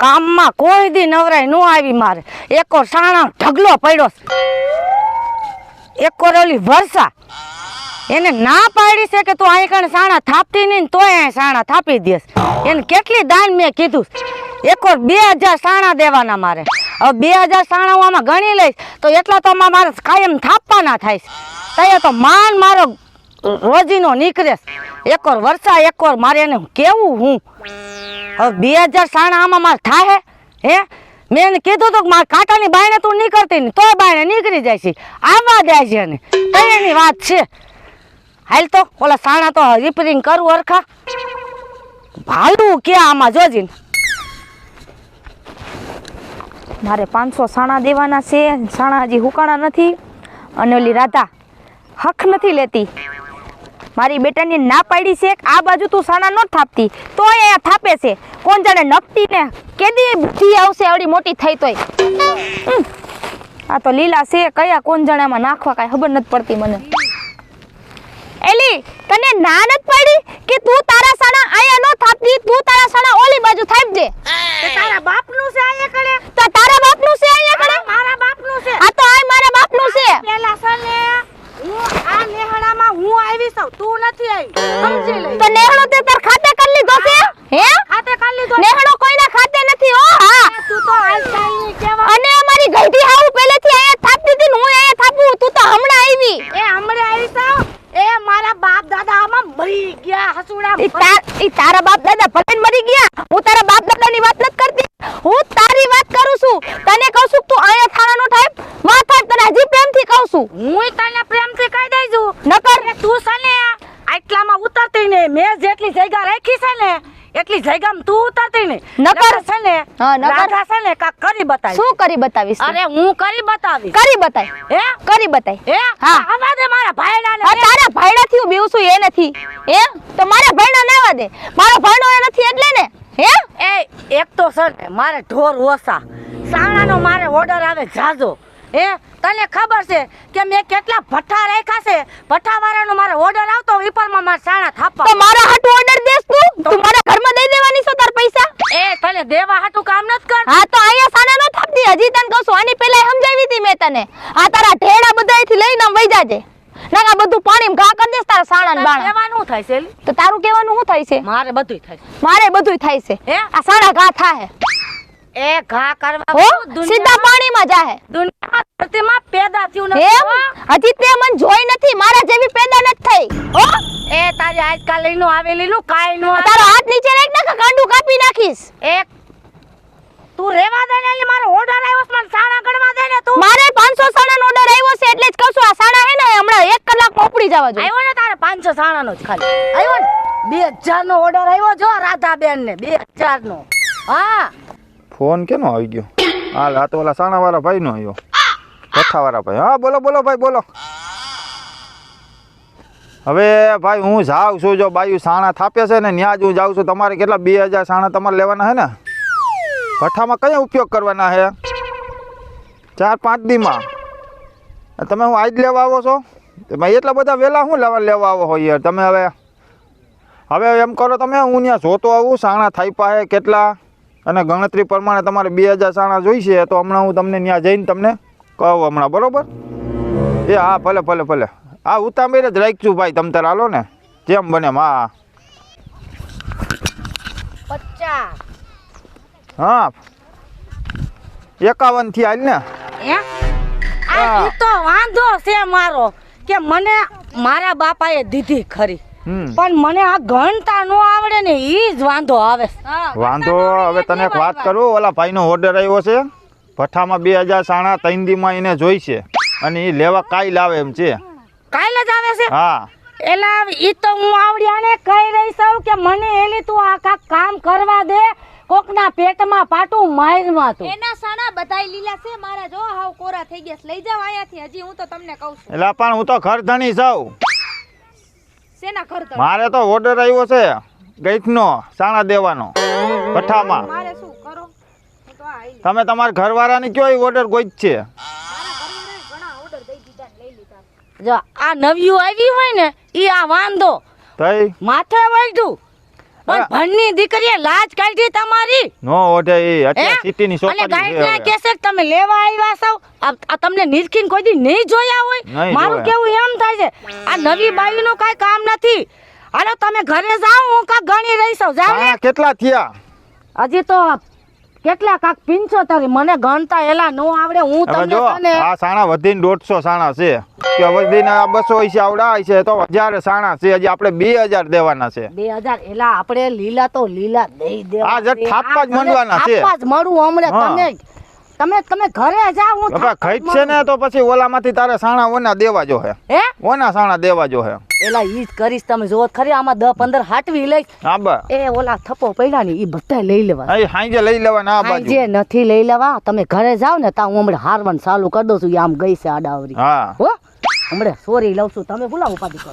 કામમાં કોઈ દી નવરાય ન આવી મારે. એકો સાણા ઢગલો પડ્યો એકો ઓલી વર્ષા એને ના પાડી છે કે તું અહીં કણે સાણા થાપતી નહીં તોય અહીં સાણા થાપી દેસ એને કેટલી દાન મેં કીધું એકો બે હજાર સાણા દેવાના મારે. હવે બે હજાર સાણા હું આમાં ગણી લઈશ તો એટલા તો આમાં મારે કાયમ થાપવાના થાય તૈયાર તો માન મારો રોજીનો નીકળે એકોર વર્ષા એકવાર મારે એને કેવું હું? કરું અરખા ભાલું કે આમાં જોજીને મારે પાંચસો સાણા દેવાના છે, સાણા હજી હુકાણા નથી. અને ઓલી રાધા હક નથી લેતી. મારી બેટાની ના પાડી છે આ બાજુ તું સાણા ન થાપતી. તો એ થાપે છે. કોણ જાણે નપતી ને કેદી બુદ્ધિ આવશે આવડી મોટી થઈ તોય. આ તો લીલા છે. કયા કોણ જાણે આમાં નાખવા કાંઈ ખબર નથી પડતી મને. એલી તને ના નથી પડી કે તું તારા સાણા અહીંયા ન થાપતી? તું તારા સાણા ઓલી બાજુ થાપજે. તારા બાપનું છે અહીંયા કણે તો તારા બાપનું છે અહીંયા કણે મારા બાપનું છે આ તો આ મારા બાપનું છે પેલા સને હું આ નેહડામાં હું આવી છું તું નથી આવી સમજી લે તો નેહડો તે તાર ખાતે કરી લીધો છે હે ખાતે કાઢ લીધો નેહડો કોઈના ખાતે નથી હો હા તું તો હાલ જાય કેવા અને અમારી ગલતી હાવ પહેલેથી અહીંયા થાપતી હતી ને હું અહીંયા થાપું તું તો હમણાં આવી એ હમણે આવી છું એ મારા બાપ દાદા આમાં મરી ગયા હસુડા ઈ તાર ઈ તારા બાપ દાદા ભલે ને મરી ગયા હું તારા બાપ દાદાની વાત નથી કરતી હું તારી વાત કરું છું તને કહું છું કે તું અહીંયા થાણાનો ટાઈપમાં થાય તને હજી પ્રેમથી કહું છું હું તને પ્રેમથી કહી દઈ છું નકર અરે તું છે ને આટલામાં ઉતરતી ને મેં જેટલી જગ્યા રાખી છે ને એટલી જગ્યામાં તું ઉતરતી ને નકર. છે ને હા, નકર. રાધા છે ને કાક કરી બતાવી શું કરી બતાવીશ અરે હું કરી બતાવી કરી બતાવી હે? કરી બતાવી હે? હા. આવા દે મારા ભાઈડા ને તારા ભાઈડાથી હું બીવું છું એ નથી. હે? તો મારા ભાઈડા ના આવા દે. મારો ભાઈડો એ નથી એટલે ને. હે? એ એક તો સર મારે ઢોર ઓછા. સાણાનો મારે ઓર્ડર આવે જાજો. હે તને ખબર છે કે મેં કેટલા ભઠ્ઠા રાખ્યા છે? ભઠ્ઠા વાળાનો મારે ઓર્ડર આવતો વિપરમાં મારા સાણા થાપા. તો મારા હાટુ ઓર્ડર દેસ તું? તું મારા ઘરમાં દઈ દેવાની છો તાર પૈસા? એ તને દેવા હાટુ કામ નથી કર. હા તો અહીંયા સાના નો થાપતી? હજી તને કહું છું આની પહેલા સમજાવી હતી મેં તને. આ તારા ઢેડા બધા અહીંથી લઈને આમ વઈ જાજે. ના ના બધું પાણી ઘા કરી દેસ તારા સાણા ને બાણા. કેવાનું થાય છે તો તારું કેવાનું શું થાય છે? મારે બધું થાય છે. મારે બધુંય થાય છે. હે? આ સાણા ઘા થાય એ ઘા કરવા હો દુનિયા- સીધા પાણીમાં જાહે. દુનિયામાં ધરતીમાં પેદા થયું નથી હજી તે મન જોઈ નથી મારા જેવી પેદા નથી થઈ. હો? એ તારી આજકાલ લઈને આવેલીનું કાંઈ નો. તારો હાથ નીચે રાખ ને કાંડું કાપી નાખીશ. એક તું રેવા દે ને મારો ઓર્ડર આવ્યો છે મને સાણા ગણવા દે ને તું. મારે 500 સાણાનો ઓર્ડર આવ્યો છે એટલે જ કહું છું આ સાણા હે ને હમણાં એક કલાક પોપડી જવા જોઈએ આવ્યો ને તારે પાંચસો સાણાનો જ ખાલી. આવ્યો ને? બે હજાર નો ઓર્ડર આવ્યો જો રાધા બેન ને બે હજાર નો હા. ફોન કેનો આવી ગયો? હાલ, આ તો ઓલા સાણાવાળા ભાઈનો આવ્યો. કથાવાળા ભાઈ. હા, બોલો બોલો ભાઈ, બોલો. હવે ભાઈ, હું જાઉં છું જો બાયુ સાણા થાપે છે ને ત્યાં જ હું જાઉં છું. તમારે કેટલા બે હજાર સાણા તમારે લેવાના છે ને? ભઠ્ઠામાં કયા ઉપયોગ કરવાના છે? ચાર, પાંચ દીમાં. તમે હું આજ લેવા આવો છો? એમાં એટલા બધા વહેલા શું લેવા લેવા આવો હોય યાર? તમે હવે હવે એમ કરો તમે, હું ત્યાં જોતો આવું, સાણા થાય પાસે કેટલા? અને ગણતરી પ્રમાણે તમારે બે હજાર સાણા જોઈશે તો હમણાં હું તમને ત્યાં જઈને તમને કહું હમણાં બરોબર? એ હા ભલે ભલે ભલે. હા ઉતામેર જ રાખજો ભાઈ તમ તાર હાલો ને. જેમ બને હા. હા. એકાવનથી હાલ ને. હા. તો વાંધો છે મારો કે મને મારા બાપાએ દીધી ખરી. પણ મને આ ઘણતા નો આવડે ને ઈ જ વાંધો આવે. વાંધો હવે તને એક વાત કરું? ઓલા ભાઈનો ઓર્ડર આવ્યો છે. ભઠ્ઠામાં બે હજાર સાણા ત્રણ દીમાં એને જોઈશે. અને એ લેવા કાંઈ લાવે એમ છે. કાઈ જ આવે છે? હા. એલા ઈ તો હું આવડ્યા ને કહી રહી છું કે મને એલી તું આ કાક કામ કરવા દે કોકના પેટમાં પાટું મારમાં તું. એના સાણા બધાય લીલા છે મારા જો હાવ કોરા થઈ ગયા લઈ જાવ અહીંયાથી હજી હું તો તમને કહું છું. એટલે પણ હું તો ઘર ધણી જાઉં શેના ઘર તળ? મારે તો ઓર્ડર આવ્યો છે ગઈઠનો સાણા દેવાનો ભઠ્ઠામાં. મારે શું કરો? હું તો આ આવી તમે તમારા ઘરવાળાની કયો ઓર્ડર ગોઈ છે? ઘણા ઓર્ડર દઈ દીધા ને લઈ લીધા. જો આ નવ્યું આવી હોય ને ઈ આ વાંધો. તઈ? માથે વળ્યું પણ ભણની દીકરીએ લાજ કાઢી તમારી? નો ઓઢે એ અત્યારે સિટીની છોકરી અને છે કહેશે કે તમે લેવા આવ્યા છો? આ આ તમને નિરખીન કોઈ દી નહીં જોયા હોય? મારું કેવું એમ થાય છે? આ નવી બાઈનું કાંઈ કામ નથી. હાલો તમે ઘરે જાઓ હું કા ગણી રહી છું. જાવ કેટલા થયા? હજી તો કેટલા કાક પિંચોતેર મને ગણતા એલા નો આવડે હું તમને જો તને આ સાણા વધીને દોઢસો સાણા છે કે વધીને આ બસો છે આવડા છે તો હજાર સાણા છે હજી આપણે બે હજાર દેવાના છે બે હજાર એલા આપણે લીલા તો લીલા દઈ દેવા આ જ છે. થાપા જ મંડવાના છે. થાપા જ મળું હમણાં હા. તમે તમે ઘરે જાઓ હું બાપા ખઈટ છે ને તો પછી ઓલામાંથી તારે સાણા ઓના દેવા જો હે. હે? ઓના સાણા દેવા જો હે. એલા ઈ જ કરીશ તમે જો ખરી આમાં દસ પંદર હાટવી લઈ. હા બા. એ ઓલા થપ્પો પડ્યા ને ઈ બધા લઈ લેવા. અહીં હાંજે લઈ લેવા ના બાજુ. હાંજે નથી લઈ લેવા. તમે ઘરે જાઓ ને તા હું હમણાં હારવાનું ચાલુ કરી દઉં છું ઈ આમ ગઈ છે આડાવરી. હા. હો હમણાં સોરી લઉં છું. તમે ભૂલા ઉપાધિ કરો.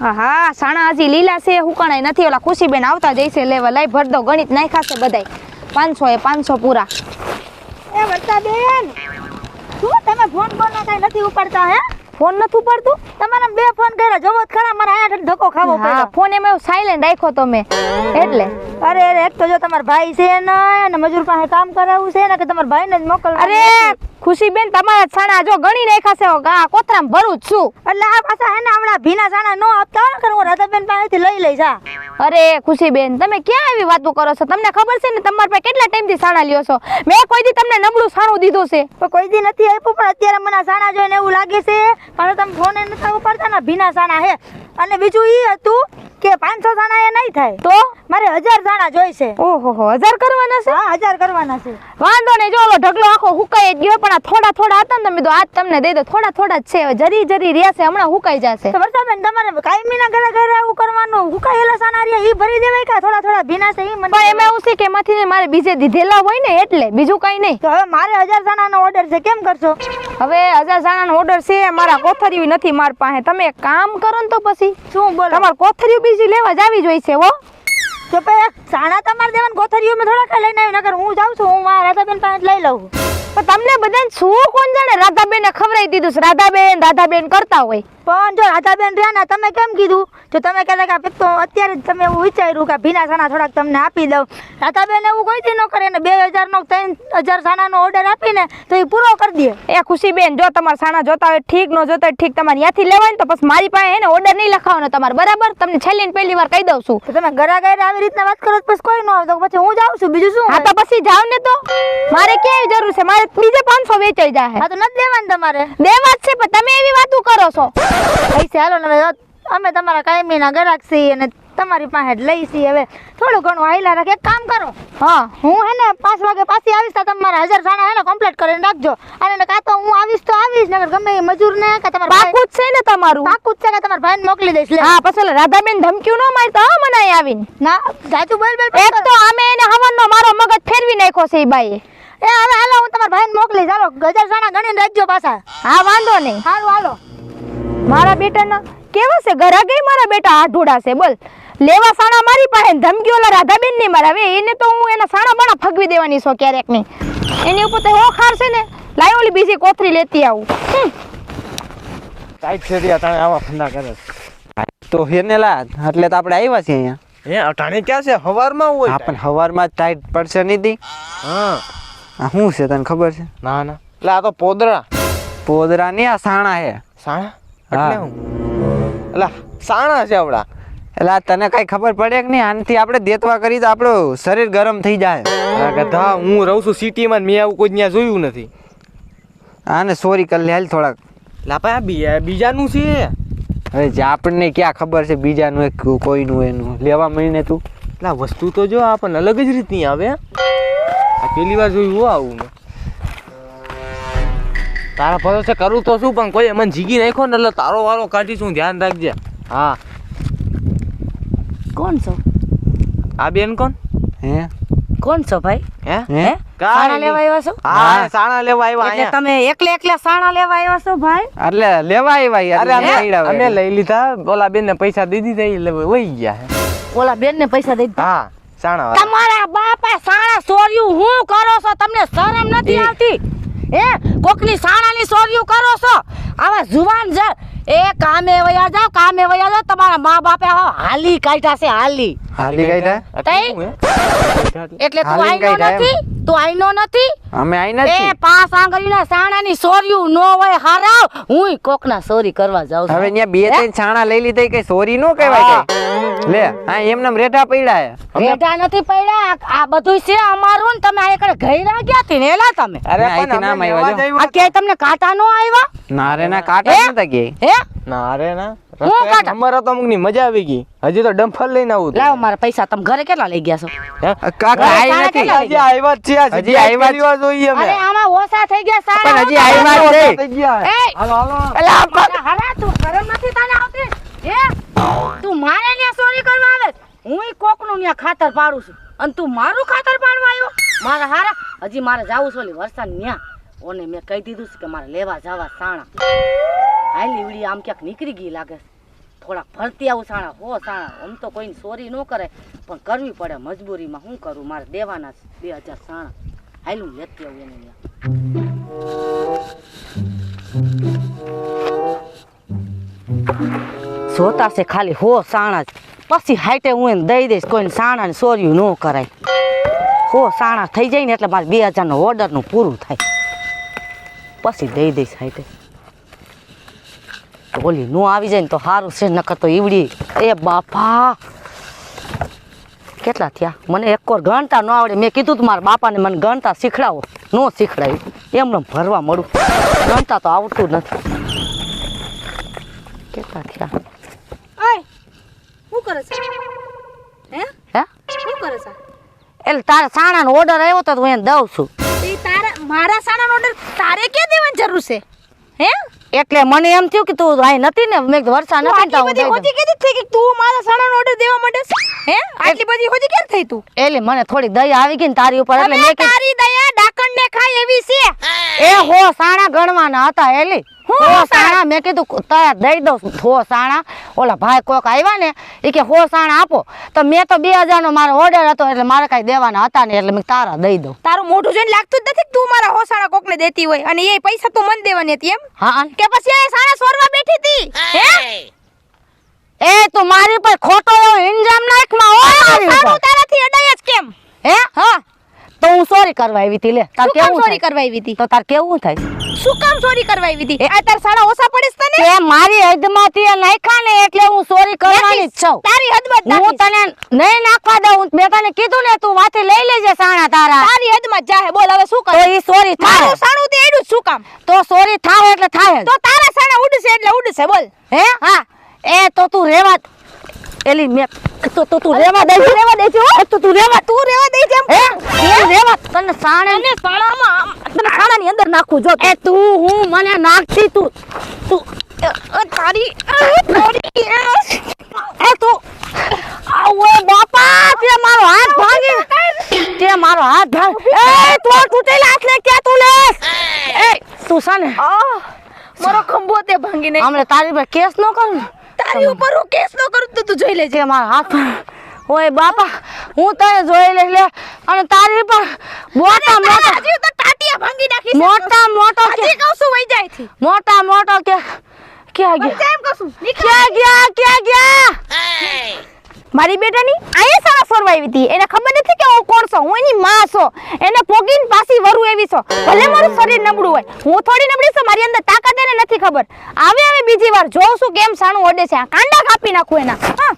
હા હા સાણા હજી લીલા છે હુકાણાય નથી. ઓલા ખુશીબેન આવતા જઈશે લેવા. લઈ ભર દો ગણિત નાખાશે બધાય. પાંચસો એ પાંચસો પૂરા. એ વર્ષાબેન શું તમે ફોન કોનો કઈ નથી ઉપાડતા હે? ફોન નથી ઉપાડતું? તમારા બે ફોન કર્યા જોવો જ ખરા મારા આયા ધક્કો ખાવો પડ્યો. ફોન એમાં સાયલેન્ટ રાખ્યો તો મેં એટલે. અરે અરે એક તો જો તમારા ભાઈ છે ને અને મજૂર પાસે કામ કરાવવું છે ને કે તમારા ભાઈને જ મોકલ અરે ખુશીબેન તમારા છાણા સાણા જો ગણી નાખ્યા છે આ કોથરામાં ભરું જ છું. એટલે આ પાછા હે ને આવડા ભીના છાણા નો આપતા હોય ને હું રાધાબેન પાસેથી લઈ લઈ જા અરે ખુશીબેન તમે ક્યાં આવી વાતો કરો છો? તમને ખબર છે ને તમારા પાસે કેટલા ટાઈમથી છાણા લ્યો છો? મેં કોઈ દી તમને નબળું છાણું દીધું છે. પણ કોઈ દી નથી આપ્યું પણ અત્યારે મને છાણા જોઈને એવું લાગે છે પણ તમે ફોન એ નથી ઉપાડતા ને ભીના છાણા હે અને બીજું એ હતું કે પાંચસો જણા એ નહીં થાય. તો? મારે હજાર જણા જોઈશે. ઓહો હો હજાર કરવાના છે? હા હજાર કરવાના છે. વાંધો નહીં જો ઓલો ઢગલો આખો હુકાઈ જ ગયો પણ આ થોડા થોડા હતા ને મેં તો આજ તમને દઈ દો થોડા થોડા જ છે હવે જરી જરી રહ્યા છે હમણાં હુકાઈ જશે. તો વર્ષાબેન તમારે કાયમીના ઘરે ઘરે એવું કરવાનું? હુકાયેલા સાના રહ્યા ઈ ભરી દેવાય કે થોડા થોડા ભીના છે ઈ મને પણ એમાં એવું છે કે એમાંથી ને મારે બીજે દીધેલા હોય ને એટલે બીજું કઈ નહીં. તો હવે મારે હજાર જણાનો ઓર્ડર છે કેમ કરશો? હવે હજાર સાણાનો ઓર્ડર છે મારા કોથરીયું નથી માર પાસે. તમે કામ કરો ને તો પછી. શું બોલો? તમારે કોથરીયું બીજી લેવા જ આવી જોઈશે હો. તો પછી સાણા તમારે દેવાનું કોથરીયું મેં થોડા લઈને આવ્યું નકર હું જાઉં છું હું મારા રાધાબેન પાસે લઈ લઉં. પણ તમને બધાને શું કોણ જાણે? રાધાબેને ખવડાવી દીધું છે. રાધાબેન રાધાબેન કરતા હોય. પણ જો રાધાબેન રહ્યા ને તમે કેમ કીધું? જો તમે કહેતા કે તો અત્યારે જ તમે એવું વિચાર્યું કે ભીના સાના થોડાક તમને આપી દઉં. રાધાબેન એવું કોઈ દી ન કરે ને બે હજારનો ત્રણ હજાર સાનાનો ઓર્ડર આપીને તો એ પૂરો કરી દે. એ ખુશીબેન જો તમારે સાણા જોતા હોય ઠીક ન જોતા હોય ઠીક તમારે ત્યાંથી લેવાય ને તો પછી મારી પાસે એને ઓર્ડર નહીં લખાવવાનો તમારે. બરાબર? તમને છેલ્લી ને પહેલી વાર કહી દઉં છું. તમે ઘરા ઘરે આવી રીતના વાત કરો પછી કોઈ ન આવે તો પછી હું જાઉં છું બીજું શું હા તો પછી જાવ ને તો. મારે ક્યાંય જરૂર છે? મારે બીજે પાંચસો વેચાઈ જાય હા તો નથી દેવાનું તમારે. દેવા જ છે પણ તમે એવી વાતો કરો છો. પૈસા હાલો ને અમે તમારા કાયમીના ગ્રાહક છીએ અને તમારી પાસે જ લઈ છીએ. હવે થોડું ઘણું હાઈલા રાખે કામ કરો. હા હું હે ને પાંચ વાગે પાછી આવીશ તો તમારા હજાર સાણા હે ને કમ્પ્લીટ કરીને રાખજો. અને કાં તો હું આવીશ તો આવીશ નગર ગમે એ મજૂરને કે તમારા ભાઈ પાકું જ છે ને તમારું. પાકું જ છે કે તમારા ભાઈને મોકલી દઈશ હા પછી રાધાબેન ધમક્યું ન મારતા હા મને આવીને. ના જાજુ બોલ બોલ એક તો અમે એને હવનનો મારો મગજ ફેરવી નાખ્યો છે એ બાઈએ. એ હવે હાલો હું તમારા ભાઈને મોકલીશ. હાલો ગજર સાણા ગણીને રાખજો પાછા. હા વાંધો નહીં. હાલો હાલો. મારા બેટાના કેવા છે? ઘરા ગઈ મારા બેટા આ ઢોડા છે બોલ. લેવા સાણા મારી પાસે ધમકી ઓલા રાધાબેનની મારા હવે એને તો હું એના સાણા બાણા ફગવી દેવાની છો ક્યારેકની એની ઉપર તો ઓખાર ખાર છે ને લાય ઓલી બીજી કોથરી લેતી આવું. ટાઈટ છે ત્યાં તાણે આવા ફંદા કરે તો હેને લા એટલે તો આપણે આવ્યા છીએ અહીંયા. હે અટાણે ક્યાં છે? હવારમાં હોય હા પણ હવારમાં જ ટાઈટ પડશે નહીં દી. હા. શું છે તને ખબર છે? ના ના. એટલે આ તો પોદરા. પોદરા ની આ સાણા હે. સાણા. એટલે હું? એટલે સાણા છે આવડા એટલે તને કઈ ખબર પડે કે નહીં? આનાથી આપણે દેતવા કરી તો આપણું શરીર ગરમ થઈ જાય. આ હું રહું છું સિટીમાં મેં આવું કોઈ ત્યાં જોયું નથી. આને સોરી કરી લે થોડાક. લાપા બીજાનું છે. હવે જે આપણને ક્યાં ખબર છે બીજાનું એક કોઈનું એનું. લેવા મળીને તું. એટલે વસ્તુ તો જો આપણને અલગ જ રીતની આવે. આ પહેલી વાર જોયું હો આવું મેં. તારા ભરોસે કરું તો શું પણ કોઈ મને જીગી નાખ્યો ને એટલે તારો વારો કાઢીશું ધ્યાન રાખજે. હા. કોણ છો? આ બેન કોણ? હે? કોણ છો ભાઈ? હે? હે? સાણા લેવા આવ્યા છો? હા સાણા લેવા આવ્યા એટલે તમે એકલે એકલે સાણા લેવા આવ્યા છો ભાઈ? એટલે લેવા આવ્યા અરે અમે લઈ અમે લઈ લીધા. ઓલા બેન ને પૈસા દઈ દીધા એટલે વહી ગયા. ઓલા બેન ને પૈસા દઈ દીધા. હા સાણા તમારા બાપા સાણા સોર્યું હું કરો છો? તમને શરમ નથી આવતી? હે, કોકની સાણાની સોર્યું કરો છો? આવા જુવાન જ એ કામે વયા જાવ કામે વયા જાવ તમારા મા બાપે હાલી કાઢ્યા છે, હાલી. હાલી ગઈ તઈ? એટલે તું આઈનો નથી? તું આઈનો નથી? અમે આઈ એ નથી પાસ આંગળીના સાણાની સોર્યું નો હોય હારાવ. હું કોકના સોરી કરવા જાઉં છું. હવે ત્યાં બે ત્રણ છાણા લઈ લીધી કે સોરી નો કહેવાય કે લે હા એમને રેઢા પડ્યા હે. રેઢા નથી પડ્યા આ- બધું છે અમારું ને તમે આ એકડે ઘઈરા ગયા થી નેલા તમે. અરે પણ નામ આવ્યા આ કે તમને કાંટા નો આવ્યા? ના રે ના કાંટા નતા કે હે? ના રે ના. હું રસ્તે અમારા તો અમુકની મજા આવી ગઈ. હજી તો ડમ્ફર લઈને આવું લાવો મારા પૈસા તમે ઘરે કેટલા લઈ ગયા છો? કાકા આઈ નથી હજી આવ્યા છે હજી આવ્યા જ- પહેલી વાર જોઈએ અમે? અરે આમાં ઓછા થઈ ગયા સારા પણ હજી આવ્યા જ થઈ નહીં. ગયા. એ! હાલો હાલો. અલા, પણ તું શરમ નથી તને આવતી? હે? તું મારે ન્યા સોરી કરવા આવે? છે? હુંય કોકનું ન્યા ખાતર પાડું છું. અને તું મારું ખાતર પાડવા આવ્યો? મારા હારા હજી મારે જાવું છે ઓલી વરસાદ ન્યા. ઓને મેં કહી દીધું છે કે મારે લેવા જવા સાણા. હાલ લીવડી આમ ક્યાંક નીકળી ગઈ લાગે થોડાક ફરતી આવું સાણા, હો સાણા. આમ તો કોઈને સોરી ન કરે, પણ કરવી પડે મજબૂરીમાં. શું કરું? મારે દેવાના બે હજાર સાણા. હાલ હું લેતી આવું એને જોતા છે ખાલી, હો સાણા જ. પછી હાઈટે હું એને દઈ દઈશ, કોઈને સાણા ને સોર્યું ન કરાય. હો સાણા થઈ જાય ને એટલે મારે બે હજારનો ઓર્ડરનું પૂરું થાય. પછી દઈ દઈશ હાઈટે. ઓલી નો આવી જાય ને તો સારું છે નકર તો ઈવડી. એ બાપા! કેટલા થયા? મને એક વાર ગણતા ન આવડે. મેં કીધું તું મારા બાપાને મને ગણતા શીખડાવો. ન શીખડાવ્યું એમને ભરવા મળું. ગણતા તો આવડતું જ નથી. કેટલા થયા? શું કરે છે? હે? હે? શું કરે છે? એટલે તારા સાણાનો ઓર્ડર આવ્યો તો હું એને દઉં છું. તારા મારા સાણાનો ઓર્ડર તારે ક્યાં દેવાની જરૂર છે. હે? એટલે મને એમ થયું કે તું અહીં નથી ને મેં તું નથી તો બધી. હોજી કીધી થઈ કે તું મારા સાણાનો ઓર્ડર દેવા માંડે હે? આટલી બધી હોજી કેમ થઈ તું? એટલે મને થોડી દયા આવી ગઈ ને તારી ઉપર એટલે મેં તારી દયા ડાકણ ને ખાય એવી છે. એ હો સાણા ગણવાના હતા એલી. હો સાણા મેં કીધું તારા દઈ દઉં હો સાણા. ઓલા ભાઈ કોક આવ્યા ને એ કે હો સાણા આપો. તો મેં તો બે હજારનો મારો ઓર્ડર હતો એટલે મારે કાંઈ દેવાના હતા ને એટલે મેં તારા દઈ દઉં. તારું મોઢું જોઈને લાગતું જ નથી તું મારા હો સાણા કોકને દેતી હોય. અને એ પૈસા તું મને દેવાની હતી એમ. હા. કે પછી એ સાણા સોરવા બેઠી હતી? હે? એ તું મારી પર ખોટો એવો ઇન્જામ નાખમાં હો મારી ઉપર. તારાથી અડાય જ કેમ? હે? હા. તો હું સોરી કરવા આવી હતી લે. તાર કેવું સોરી? કરવા આવી હતી? તો તાર કેવું થાય? શું કામ ચોરી કરવા આવી હતી? આ તાર સાડા ઓસા પડીસ તને? એ મારી હદમાંથી એ નાખ્યા ને એટલે હું ચોરી કરવાની જ છું. તારી હદમાં હું તને નહીં નાખવા દઉં. મેં તને કીધું ને તું વાથી લઈ લેજે સાણા તારા. તારી હદમાં જ જાહે. બોલ હવે શું તો કરે ઈ સોરી થાય. મારું સાણું તે એડું શું કામ? તો સોરી થાય એટલે થાય તો તારા સાણા ઉડશે એટલે ઉડશે. બોલ. હે? હા. એ તો તું રેવા એલી મે તો તો તું રેવા દે રેવા દે હો. તો તું રેવા તું રેવા દેજે જેમ હે? રેવા તને સાણે ને સાણામાં તને સાણાની અંદર નાખું જો એ તું હું મને નાખતી તું. તું તારી તારી એ તું આવો બાપા તે મારો હાથ ભાંગી. તે મારો હાથ ભાંગ. એ તું તૂટેલા હાથ લે કે તું લે એ. તું સાને મારો ખંભો તે ભાંગી નહીં હમણે તારી પર કેસ ન કરું તારી ઉપર જોઈ લેજે મારા હાથ. ઓય બાપા હું તને જોઈ લઈશ લે અને તારી પણ મોટા મોટા હજી તો ટાટિયા ભાંગી નાખી મોટા મોટો કે હજી કહું છું વઈ જાય થી મોટા મોટો કે ક્યાં ગયા? કેમ કહું છું. ક્યાં ગયા? ક્યાં ગયા? મારી બેટાની આયે સારા ફરવા આવી હતી. એને ખબર નથી કે હું કોણ છું. હું એની માં છું. એને પોગીન પાસી વરુ એવી છું. ભલે મારું શરીર નબળું હોય. હું થોડી નબળી છું, મારી અંદર તાકાત એને નથી ખબર. આવે આવે બીજી વાર. જોઉં છું કેમ સાણું ઓડે છે. આ કાંડા કાપી નાખું એના. હા.